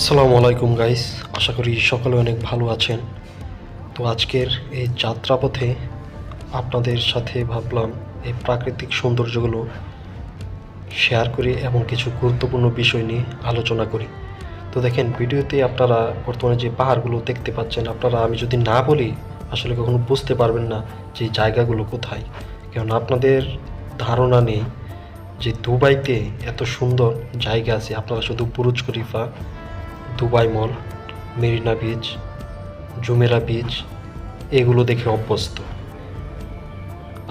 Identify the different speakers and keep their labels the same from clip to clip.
Speaker 1: আসসালামু আলাইকুম গাইস আশা করি সকলে অনেক ভালো আছেন। তো আজকের এই যাত্রাপথে আপনাদের সাথে ভাবলাম এই প্রাকৃতিক সৌন্দর্যগুলো শেয়ার করি এবং কিছু গুরুত্বপূর্ণ বিষয় নিয়ে আলোচনা করি। তো দেখেন, ভিডিওতে আপনারা বর্তমানে যে পাহাড়গুলো দেখতে পাচ্ছেন, আপনারা আমি যদি না বলি, আসলে কখনো বুঝতে পারবেন না যে জায়গাগুলো কোথায়। কেননা আপনাদের ধারণা নেই যে দুবাইতে এত সুন্দর জায়গা আছে। আপনারা শুধু Burj Khalifa Dubai mall, Marina beach Jumeirah beach, এগুলো দেখে অভ্যস্ত।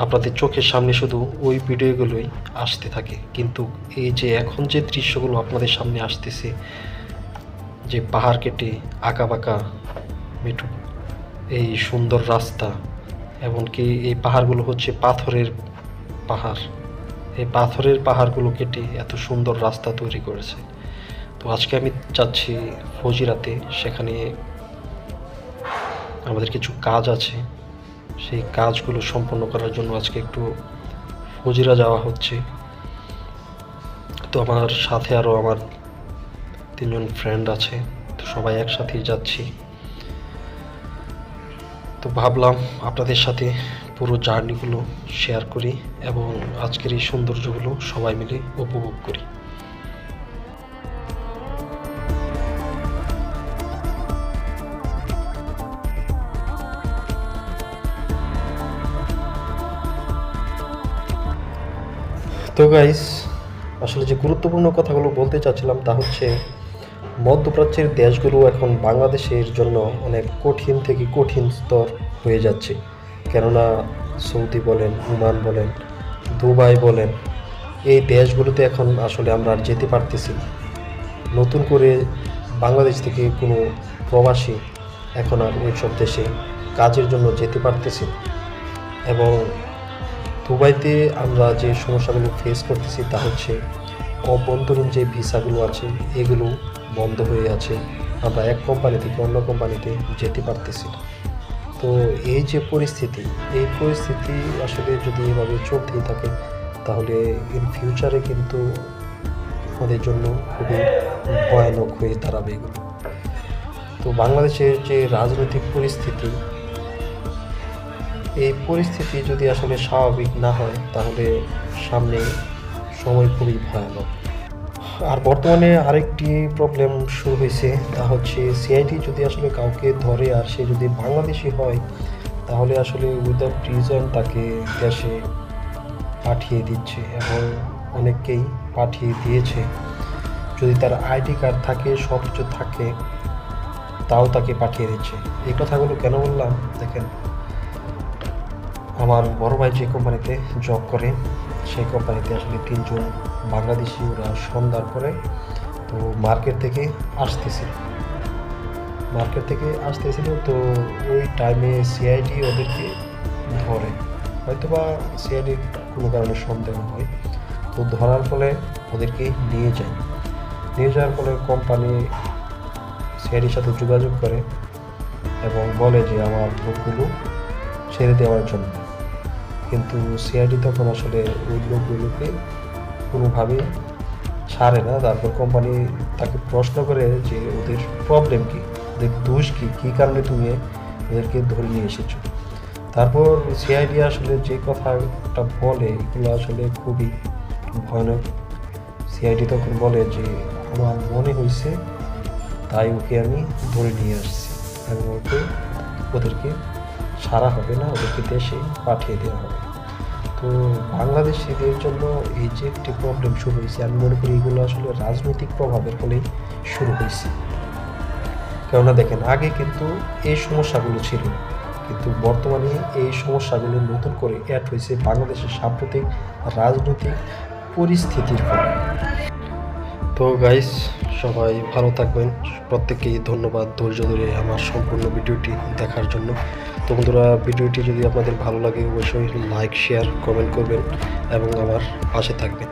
Speaker 1: আপনাদের চোখের সামনে শুধু ওই ভিডিওগুলোই আসতে থাকে, কিন্তু এই যে এখন যে দৃশ্যগুলো আপনাদের সামনে আসতেছে, যে পাহাড় কেটে বাঁকা মেটু এই সুন্দর রাস্তা, এমনকি এই পাহাড়গুলো হচ্ছে পাথরের পাহাড়, এই পাথরের পাহাড়গুলো কেটে এত সুন্দর রাস্তা তৈরি করেছে। তো আজকে আমি যাচ্ছি ফজিরাতে। সেখানে আমাদের কিছু কাজ আছে। সেই কাজগুলো সম্পন্ন করার জন্য আজকে একটু ফজিরা যাওয়া হচ্ছে। তো আমার সাথে আরও আমার তিনজন ফ্রেন্ড আছে। তো সবাই একসাথেই যাচ্ছি। তো ভাবলাম আপনাদের সাথে পুরো জার্নিগুলো শেয়ার করি এবং আজকের এই সৌন্দর্যগুলো সবাই মিলে উপভোগ করি। তো গাইস আসলে যে গুরুত্বপূর্ণ কথাগুলো বলতে চাচ্ছিলাম তা হচ্ছে, মধ্যপ্রাচ্যের দেশগুলো এখন বাংলাদেশের জন্য অনেক কঠিন থেকে কঠিন স্তর হয়ে যাচ্ছে। কেননা সৌদি বলেন ওমান বলেন, দুবাই বলেন, এই দেশগুলোতে এখন আসলে আমরা আর যেতে পারতেছি নতুন করে বাংলাদেশ থেকে কোনো প্রবাসী এখন আর ওইসব দেশে কাজের জন্য যেতে পারতেছি এবং দুবাইতে আমরা যে সমস্যাগুলো ফেস করতেছি তা হচ্ছে অভ্যন্তরীণ যে ভিসাগুলো আছে, এগুলো বন্ধ হয়ে আছে। আমরা এক কোম্পানি থেকে অন্য কোম্পানিতে যেতে পারতেছি তো এই যে পরিস্থিতি, এই পরিস্থিতি আসলে যদি এভাবে চলতেই থাকে, তাহলে ইন ফিউচারে কিন্তু আমাদের জন্য খুবই ভয়ানক হয়ে দাঁড়াবে এগুলো। তো বাংলাদেশের যে রাজনৈতিক পরিস্থিতি এই পরিস্থিতি যদি আসলে স্বাভাবিক না হয়, তাহলে সামনে সময় খুবই ভয়ানক। আর বর্তমানে আরেকটি প্রবলেম শুরু হয়েছে, তা হচ্ছে সিআইডি যদি আসলে কাউকে ধরে আর সে যদি বাংলাদেশি হয়, তাহলে আসলে উইদাউট রিজন তাকে দেশে পাঠিয়ে দিচ্ছে এবং অনেককেই পাঠিয়ে দিয়েছে। যদি তার আইডি কার্ড থাকে সব কিছু থাকে, তাও তাকে পাঠিয়ে দিচ্ছে। এই কথাগুলো কেন বললাম? দেখেন আমার বড় ভাই যে কোম্পানিতে জব করে, সেই কোম্পানিতে আসলে তিনজন বাংলাদেশি ওরা সন্ধ্যার পরে তো মার্কেট থেকে আসতেছিল মার্কেট থেকে আসতেছিল তো ওই টাইমে সিআইডি ওদেরকে ধরে। হয়তো বা সিআইডির কোনো কারণে সন্দেহ হয়। তো ধরার ফলে ওদেরকে নিয়ে যায়। নিয়ে যাওয়ার ফলে কোম্পানি সিআইডির সাথে যোগাযোগ করে এবং বলে যে, আমার লোকগুলো ছেড়ে দেওয়ার জন্য। কিন্তু সিআইডি তখন আসলে ওই লোকগুলোকে কোনোভাবে ছাড়ে না। তারপর কোম্পানি তাকে প্রশ্ন করে যে, ওদের প্রবলেম কী? ওদের দোষ কী? কী কারণে তুমি ওদেরকে ধরে নিয়ে এসেছ? তারপর সিআইডি আসলে যে কথাটা বলে, এগুলো আসলে খুবই ভয়ানক। সিআইডি তখন বলে যে, আমার মনে হয়েছে তাই ওকে আমি ধরে নিয়ে আসছি এবং ওকে ওদেরকে ছাড়া হবে না, ওদেরকে দেশে পাঠিয়ে দেওয়া হবে। তো বাংলাদেশিদের জন্য এই যে একটি প্রবলেম শুরু হয়েছে, আমি মনে করি এগুলো আসলে রাজনৈতিক প্রভাবের ফলেই শুরু হয়েছে। কেননা দেখেন, আগে কিন্তু এই সমস্যাগুলো ছিল, কিন্তু বর্তমানে এই সমস্যাগুলো নতুন করে অ্যাড হয়েছে বাংলাদেশের সাম্প্রতিক রাজনৈতিক পরিস্থিতির ফলে। তো গাইস সবাই ভালো থাকবেন। প্রত্যেককেই ধন্যবাদ ধৈর্য ধরে আমার সম্পূর্ণ ভিডিওটি দেখার জন্য। তো বন্ধুরা, ভিডিওটি যদি আপনাদের ভালো লাগে, অবশ্যই লাইক শেয়ার কমেন্ট করবেন এবং আমার পাশে থাকবেন।